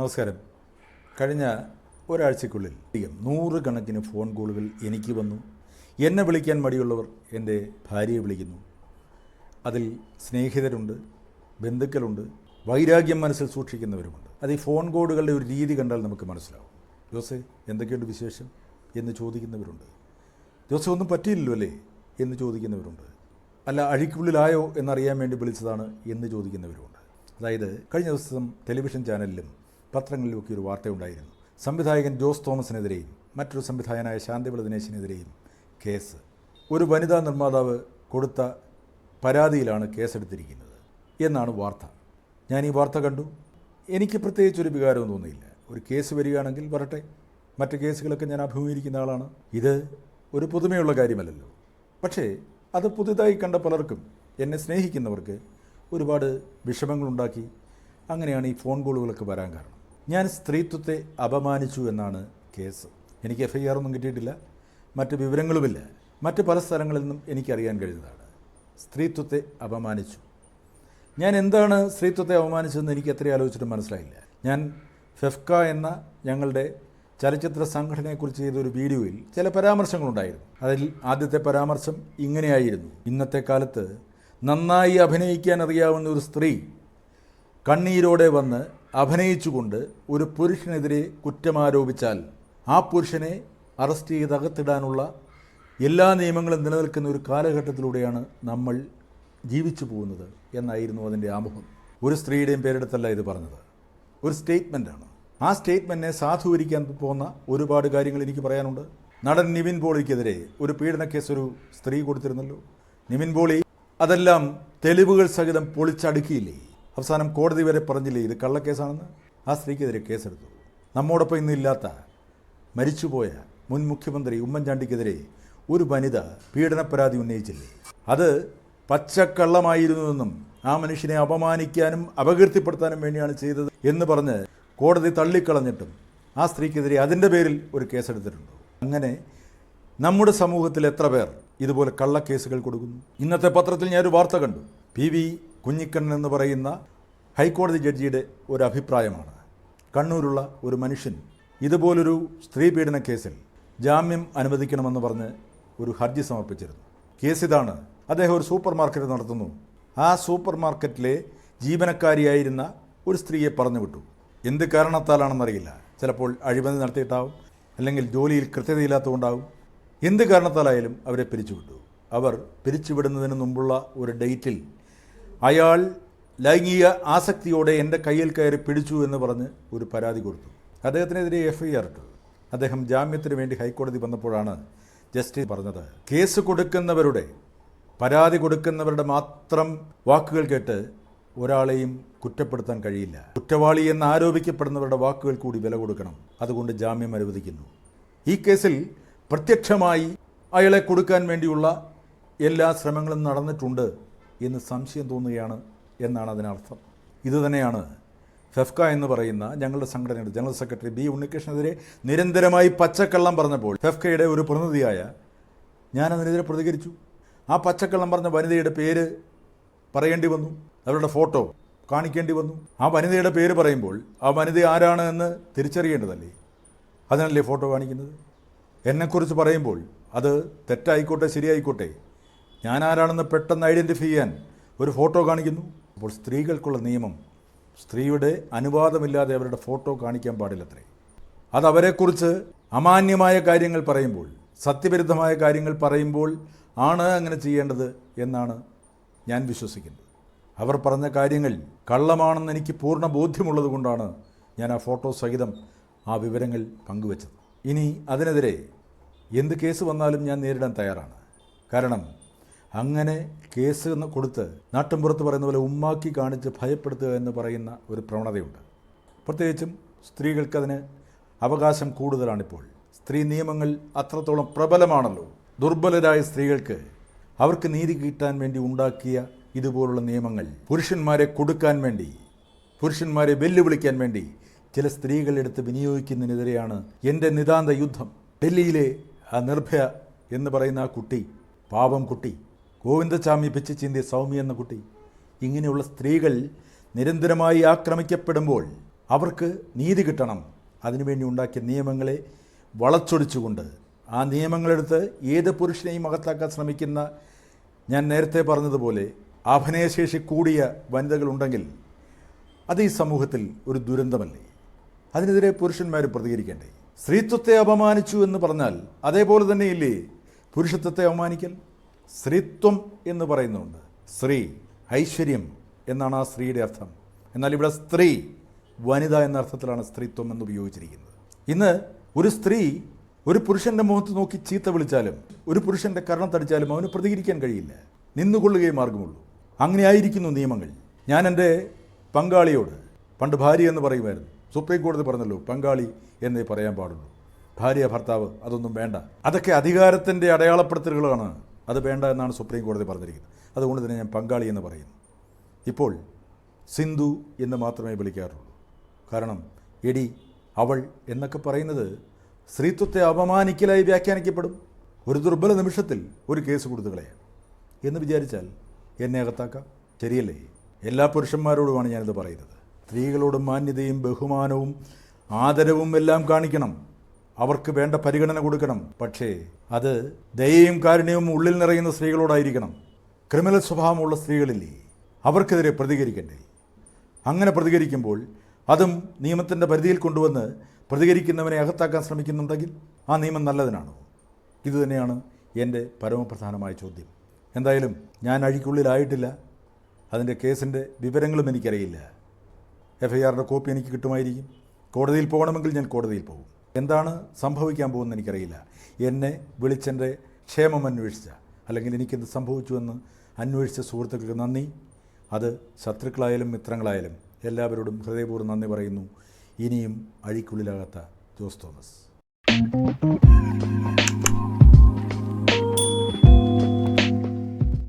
നമസ്കാരം. കഴിഞ്ഞ ഒരാഴ്ചക്കുള്ളിൽ അധികം നൂറുകണക്കിന് ഫോൺ കോളുകൾ എനിക്ക് വന്നു. എന്നെ വിളിക്കാൻ മടിയുള്ളവർ എന്റെ ഭാര്യയെ വിളിക്കുന്നു. അതിൽ സ്നേഹിതരുണ്ട് ബന്ധുക്കളുണ്ട് വൈരാഗ്യം മനസ്സിൽ സൂക്ഷിക്കുന്നവരുമുണ്ട്. അത് ഈ ഫോൺ കോളുകളുടെ ഒരു രീതി കണ്ടാൽ നമുക്ക് മനസ്സിലാവും. ജോസ് എന്തൊക്കെയുണ്ട് വിശേഷം എന്ന് ചോദിക്കുന്നവരുണ്ട്. ജോസ് ഒന്നും പറ്റിയില്ലല്ലോ അല്ലേ എന്ന് ചോദിക്കുന്നവരുണ്ട്. അല്ല അഴിക്കുള്ളിലായോ എന്നറിയാൻ വേണ്ടി വിളിച്ചതാണ് എന്ന് ചോദിക്കുന്നവരുണ്ട് അതായത് കഴിഞ്ഞ ദിവസം ടെലിവിഷൻ ചാനലിലും പത്രങ്ങളിലുമൊക്കെ ഒരു വാർത്തയുണ്ടായിരുന്നു. സംവിധായകൻ ജോസ് തോമസിനെതിരെയും മറ്റൊരു സംവിധായകനായ ശാന്തിവിള ദിനേശിനെതിരെയും കേസ്. ഒരു വനിതാ നിർമ്മാതാവ് കൊടുത്ത പരാതിയിലാണ് കേസെടുത്തിരിക്കുന്നത് എന്നാണ് വാർത്ത. ഞാൻ ഈ വാർത്ത കണ്ടു. എനിക്ക് പ്രത്യേകിച്ചൊരു വികാരവും തോന്നിയില്ല. ഒരു കേസ് വരികയാണെങ്കിൽ വരട്ടെ. മറ്റ് കേസുകളൊക്കെ ഞാൻ അഭിമുഖീകരിക്കുന്ന ആളാണ്. ഇത് ഒരു പുതുമയുള്ള കാര്യമല്ലല്ലോ. പക്ഷേ അത് പുതുതായി കണ്ട പലർക്കും എന്നെ സ്നേഹിക്കുന്നവർക്ക് ഒരുപാട് വിഷമങ്ങളുണ്ടാക്കി അങ്ങനെയാണ് ഈ ഫോൺ കോളുകളൊക്കെ വരാൻ കാരണം. ഞാൻ സ്ത്രീത്വത്തെ അപമാനിച്ചു എന്നാണ് കേസ്. എനിക്ക് എഫ് ഐ ആർ ഒന്നും കിട്ടിയിട്ടില്ല. മറ്റ് വിവരങ്ങളുമില്ല. മറ്റ് പല സ്ഥലങ്ങളിൽ നിന്നും എനിക്കറിയാൻ കഴിഞ്ഞതാണ്. സ്ത്രീത്വത്തെ അപമാനിച്ചു. ഞാൻ എന്താണ് സ്ത്രീത്വത്തെ അപമാനിച്ചതെന്ന് എനിക്ക് എത്ര ആലോചിച്ചിട്ടും മനസ്സിലായില്ല. ഞാൻ ഫെഫ്ക എന്ന ഞങ്ങളുടെ ചലച്ചിത്ര സംഘടനയെക്കുറിച്ച് ചെയ്തൊരു വീഡിയോയിൽ ചില പരാമർശങ്ങളുണ്ടായിരുന്നു. അതിൽ ആദ്യത്തെ പരാമർശം ഇങ്ങനെയായിരുന്നു. ഇന്നത്തെ കാലത്ത് നന്നായി അഭിനയിക്കാൻ അറിയാവുന്ന ഒരു സ്ത്രീ കണ്ണീരോടെ വന്ന് അഭിനയിച്ചുകൊണ്ട് ഒരു പുരുഷനെതിരെ കുറ്റമാരോപിച്ചാൽ ആ പുരുഷനെ അറസ്റ്റ് ചെയ്ത് അകത്തിടാനുള്ള എല്ലാ നിയമങ്ങളും നിലനിൽക്കുന്ന ഒരു കാലഘട്ടത്തിലൂടെയാണ് നമ്മൾ ജീവിച്ചു പോകുന്നത് എന്നായിരുന്നു അതിന്റെ ആമുഖം. ഒരു സ്ത്രീയുടെയും പേരെടുത്തല്ല ഇത് പറഞ്ഞത്. ഒരു സ്റ്റേറ്റ്മെന്റാണ് ആ സ്റ്റേറ്റ്മെന്റിനെ സാധൂകരിക്കാൻ പോകുന്ന ഒരുപാട് കാര്യങ്ങൾ എനിക്ക് പറയാനുണ്ട്. നടൻ നിവിൻ പോളിക്കെതിരെ ഒരു പീഡന കേസ് ഒരു സ്ത്രീ കൊടുത്തിരുന്നല്ലോ. നിവിൻ പോളി അതെല്ലാം തെളിവുകൾ സഹിതം പൊളിച്ചടുക്കിയില്ലേ? അവസാനം കോടതി വരെ പറഞ്ഞില്ലേ ഇത് കള്ളക്കേസാണെന്ന്? ആ സ്ത്രീക്കെതിരെ കേസെടുത്തു. നമ്മോടൊപ്പം ഇന്നില്ലാത്ത മരിച്ചുപോയ മുൻ മുഖ്യമന്ത്രി ഉമ്മൻചാണ്ടിക്കെതിരെ ഒരു വനിത പീഡന പരാതി ഉന്നയിച്ചില്ലേ? അത് പച്ചക്കള്ളമായിരുന്നുവെന്നും ആ മനുഷ്യനെ അപമാനിക്കാനും അപകീർത്തിപ്പെടുത്താനും വേണ്ടിയാണ് ചെയ്തത് എന്ന് പറഞ്ഞ് കോടതി തള്ളിക്കളഞ്ഞിട്ടും ആ സ്ത്രീക്കെതിരെ അതിന്റെ പേരിൽ ഒരു കേസെടുത്തിട്ടുണ്ട്. അങ്ങനെ നമ്മുടെ സമൂഹത്തിൽ എത്ര പേർ ഇതുപോലെ കള്ളക്കേസുകൾ കൊടുക്കുന്നു? ഇന്നത്തെ പത്രത്തിൽ ഞാനൊരു വാർത്ത കണ്ടു. പി വി കുഞ്ഞിക്കണ്ണൻ എന്ന് പറയുന്ന ഹൈക്കോടതി ജഡ്ജിയുടെ ഒരു അഭിപ്രായമാണ്. കണ്ണൂരുള്ള ഒരു മനുഷ്യൻ ഇതുപോലൊരു സ്ത്രീ പീഡന കേസിൽ ജാമ്യം അനുവദിക്കണമെന്ന് പറഞ്ഞ് ഒരു ഹർജി സമർപ്പിച്ചിരുന്നു. കേസ് ഇതാണ് അദ്ദേഹം ഒരു സൂപ്പർ മാർക്കറ്റ് നടത്തുന്നു. ആ സൂപ്പർ മാർക്കറ്റിലെ ജീവനക്കാരിയായിരുന്ന ഒരു സ്ത്രീയെ പറഞ്ഞു വിട്ടു എന്ത് കാരണത്താലാണെന്നറിയില്ല. ചിലപ്പോൾ അഴിമതി നടത്തിയിട്ടാവും അല്ലെങ്കിൽ ജോലിയിൽ കൃത്യതയില്ലാത്തതുകൊണ്ടാവും. എന്ത് കാരണത്താലായാലും അവരെ പിരിച്ചുവിട്ടു. അവർ പിരിച്ചുവിടുന്നതിന് മുമ്പുള്ള ഒരു ഡേറ്റിൽ അയാൾ ലൈംഗിക ആസക്തിയോടെ എന്റെ കയ്യിൽ കയറി പിടിച്ചു എന്ന് പറഞ്ഞ് ഒരു പരാതി കൊടുത്തു. അദ്ദേഹത്തിനെതിരെ എഫ് ഐ ആർ ഇട്ടു. അദ്ദേഹം ജാമ്യത്തിന് വേണ്ടി ഹൈക്കോടതി വന്നപ്പോഴാണ് ജസ്റ്റിസ് പറഞ്ഞത്. കേസ് കൊടുക്കുന്നവരുടെ പരാതി കൊടുക്കുന്നവരുടെ മാത്രം വാക്കുകൾ കേട്ട് ഒരാളെയും കുറ്റപ്പെടുത്താൻ കഴിയില്ല. കുറ്റവാളി എന്ന് ആരോപിക്കപ്പെടുന്നവരുടെ വാക്കുകൾ കൂടി വില കൊടുക്കണം. അതുകൊണ്ട് ജാമ്യം അനുവദിക്കുന്നു. ഈ കേസിൽ പ്രത്യക്ഷമായി അയാളെ കൊടുക്കാൻ വേണ്ടിയുള്ള എല്ലാ ശ്രമങ്ങളും നടന്നിട്ടുണ്ട്. എന്ന് സംശയം തോന്നുകയാണ് എന്നാണ് അതിനർത്ഥം. ഇതുതന്നെയാണ് ഫെഫ്ക എന്ന് പറയുന്ന ഞങ്ങളുടെ സംഘടനയുടെ ജനറൽ സെക്രട്ടറി ബി ഉണ്ണികൃഷ്ണനെതിരെ നിരന്തരമായി പച്ചക്കള്ളം പറഞ്ഞപ്പോൾ ഫെഫ്കയുടെ ഒരു പ്രതിനിധിയായ ഞാനതിനെതിരെ പ്രതികരിച്ചു. ആ പച്ചക്കള്ളം പറഞ്ഞ വനിതയുടെ പേര് പറയേണ്ടി വന്നു. അവരുടെ ഫോട്ടോ കാണിക്കേണ്ടി വന്നു. ആ വനിതയുടെ പേര് പറയുമ്പോൾ ആ വനിത ആരാണ് എന്ന് തിരിച്ചറിയേണ്ടതല്ലേ? അതിനല്ലേ ഫോട്ടോ കാണിക്കുന്നത്? എന്നെക്കുറിച്ച് പറയുമ്പോൾ അത് തെറ്റായിക്കോട്ടെ ശരിയായിക്കോട്ടെ ഞാൻ ആരാണെന്ന് പെട്ടെന്ന് ഐഡന്റിഫൈ ചെയ്യാൻ ഒരു ഫോട്ടോ കാണിക്കുന്നു. അപ്പോൾ സ്ത്രീകൾക്കുള്ള നിയമം സ്ത്രീയുടെ അനുവാദമില്ലാതെ അവരുടെ ഫോട്ടോ കാണിക്കാൻ പാടില്ലത്രേ. അത് അവരെക്കുറിച്ച് അമാന്യമായ കാര്യങ്ങൾ പറയുമ്പോൾ സത്യവിരുദ്ധമായ കാര്യങ്ങൾ പറയുമ്പോൾ ആണ് അങ്ങനെ ചെയ്യേണ്ടത് എന്നാണ് ഞാൻ വിശ്വസിക്കുന്നത്. അവർ പറഞ്ഞ കാര്യങ്ങൾ കള്ളമാണെന്ന് എനിക്ക് പൂർണ ബോധ്യമുള്ളത് കൊണ്ടാണ് ഞാൻ ആ ഫോട്ടോ സഹിതം ആ വിവരങ്ങൾ പങ്കുവച്ചത്. ഇനി അതിനെതിരെ എന്ത് കേസ് വന്നാലും ഞാൻ നേരിടാൻ തയ്യാറാണ്. കാരണം അങ്ങനെ കേസ് കൊടുത്ത് നാട്ടിൻപുറത്ത് പറയുന്ന പോലെ ഉമ്മാക്കി കാണിച്ച് ഭയപ്പെടുത്തുക എന്ന് പറയുന്ന ഒരു പ്രവണതയുണ്ട്. പ്രത്യേകിച്ചും സ്ത്രീകൾക്കതിന് അവകാശം കൂടുതലാണിപ്പോൾ. സ്ത്രീ നിയമങ്ങൾ അത്രത്തോളം പ്രബലമാണല്ലോ. ദുർബലരായ സ്ത്രീകൾക്ക് അവർക്ക് നീതി കിട്ടാൻ വേണ്ടി ഉണ്ടാക്കിയ ഇതുപോലുള്ള നിയമങ്ങൾ പുരുഷന്മാരെ കൊടുക്കാൻ വേണ്ടി പുരുഷന്മാരെ വെല്ലുവിളിക്കാൻ വേണ്ടി ചില സ്ത്രീകളെടുത്ത് വിനിയോഗിക്കുന്നതിനെതിരെയാണ് എന്റെ നിതാന്ത യുദ്ധം. ഡൽഹിയിലെ ആ നിർഭയ എന്ന് പറയുന്ന ആ കുട്ടി പാവം കുട്ടി ഗോവിന്ദചാമി പിച്ച് ചിന്തിയ സൗമ്യ എന്ന കുട്ടി ഇങ്ങനെയുള്ള സ്ത്രീകൾ നിരന്തരമായി ആക്രമിക്കപ്പെടുമ്പോൾ അവർക്ക് നീതി കിട്ടണം. അതിനുവേണ്ടി ഉണ്ടാക്കിയ നിയമങ്ങളെ വളച്ചൊടിച്ചുകൊണ്ട് ആ നിയമങ്ങളെടുത്ത് ഏത് പുരുഷനെയും അകത്താക്കാൻ ശ്രമിക്കുന്ന ഞാൻ നേരത്തെ പറഞ്ഞതുപോലെ അഭിനയശേഷി കൂടിയ വനിതകളുണ്ടെങ്കിൽ അത് ഈ സമൂഹത്തിൽ ഒരു ദുരന്തമല്ലേ? അതിനെതിരെ പുരുഷന്മാർ പ്രതികരിക്കണ്ടേ? സ്ത്രീത്വത്തെ അപമാനിച്ചു എന്ന് പറഞ്ഞാൽ അതേപോലെ തന്നെയില്ലേ? പുരുഷത്വത്തെ അപമാനിക്കൽ? സ്ത്രീത്വം എന്ന് പറയുന്നുണ്ട്. സ്ത്രീ ഐശ്വര്യം എന്നാണ് ആ സ്ത്രീയുടെ അർത്ഥം. എന്നാൽ ഇവിടെ സ്ത്രീ വനിത എന്ന അർത്ഥത്തിലാണ് സ്ത്രീത്വം എന്ന് ഉപയോഗിച്ചിരിക്കുന്നത്. ഇന്ന് ഒരു സ്ത്രീ ഒരു പുരുഷന്റെ മുഖത്ത് നോക്കി ചീത്ത വിളിച്ചാലും ഒരു പുരുഷന്റെ കർണത്തടിച്ചാലും അവന് പ്രതികരിക്കാൻ കഴിയില്ല. നിന്നുകൊള്ളുകയേ മാർഗമുള്ളൂ. അങ്ങനെ ആയിരിക്കുന്നു നിയമങ്ങൾ. ഞാൻ എന്റെ പങ്കാളിയോട് പണ്ട് ഭാര്യ എന്ന് പറയുമായിരുന്നു. സുപ്രീം കോടതി പറഞ്ഞല്ലോ പങ്കാളി എന്നേ പറയാൻ പാടുള്ളൂ. ഭാര്യ ഭർത്താവ് അതൊന്നും വേണ്ട. അതൊക്കെ അധികാരത്തിന്റെ അടയാളപ്പെടുത്തലുകളാണ്. അത് വേണ്ട എന്നാണ് സുപ്രീം കോടതി പറഞ്ഞിരിക്കുന്നത്. അതുകൊണ്ട് തന്നെ ഞാൻ പങ്കാളി എന്ന് പറയുന്നു. ഇപ്പോൾ സിന്ധു എന്ന് മാത്രമേ വിളിക്കാറുള്ളൂ. കാരണം എടി അവൾ എന്നൊക്കെ പറയുന്നത് സ്ത്രീത്വത്തെ അപമാനിക്കലായി വ്യാഖ്യാനിക്കപ്പെടും. ഒരു ദുർബല നിമിഷത്തിൽ ഒരു കേസ് കൊടുത്തു കളയാം. എന്ന് വിചാരിച്ചാൽ എന്നെ അകത്താക്കാം. ശരിയല്ലേ? എല്ലാ പുരുഷന്മാരോടുമാണ് ഞാനിത് പറയുന്നത്. സ്ത്രീകളോട് മാന്യതയും ബഹുമാനവും ആദരവും എല്ലാം കാണിക്കണം. അവർക്ക് വേണ്ട പരിഗണന കൊടുക്കണം. പക്ഷേ അത് ദയയും കാരുണ്യവും ഉള്ളിൽ നിറയുന്ന സ്ത്രീകളോടായിരിക്കണം. ക്രിമിനൽ സ്വഭാവമുള്ള സ്ത്രീകളില്ലേ? അവർക്കെതിരെ പ്രതികരിക്കണ്ടേ? അങ്ങനെ പ്രതികരിക്കുമ്പോൾ അതും നിയമത്തിന്റെ പരിധിയിൽ കൊണ്ടുവന്ന് പ്രതികരിക്കുന്നവനെ അകത്താക്കാൻ ശ്രമിക്കുന്നുണ്ടെങ്കിൽ ആ നിയമം നല്ലതിനാണോ? ഇതുതന്നെയാണ് എന്റെ പരമപ്രധാനമായ ചോദ്യം. എന്തായാലും ഞാൻ അഴിക്കുള്ളിലായിട്ടില്ല. അതിന്റെ കേസിന്റെ വിവരങ്ങളും എനിക്കറിയില്ല. എഫ് ഐ ആറിന്റെ കോപ്പി എനിക്ക് കിട്ടുമായിരിക്കും. കോടതിയിൽ പോകണമെങ്കിൽ ഞാൻ കോടതിയിൽ പോകും. എന്താണ് സംഭവിക്കാൻ പോകുന്നത് എനിക്കറിയില്ല. എന്നെ വിളിച്ചെന്റെ ക്ഷേമം അന്വേഷിച്ച അല്ലെങ്കിൽ എനിക്കെന്ത് സംഭവിച്ചുവെന്ന് അന്വേഷിച്ച സുഹൃത്തുക്കൾക്ക് നന്ദി. അത് ശത്രുക്കളായാലും മിത്രങ്ങളായാലും എല്ലാവരോടും ഹൃദയപൂർവം നന്ദി പറയുന്നു. ഇനിയും അഴിക്കുള്ളിലാകാത്ത ജോസ് തോമസ്.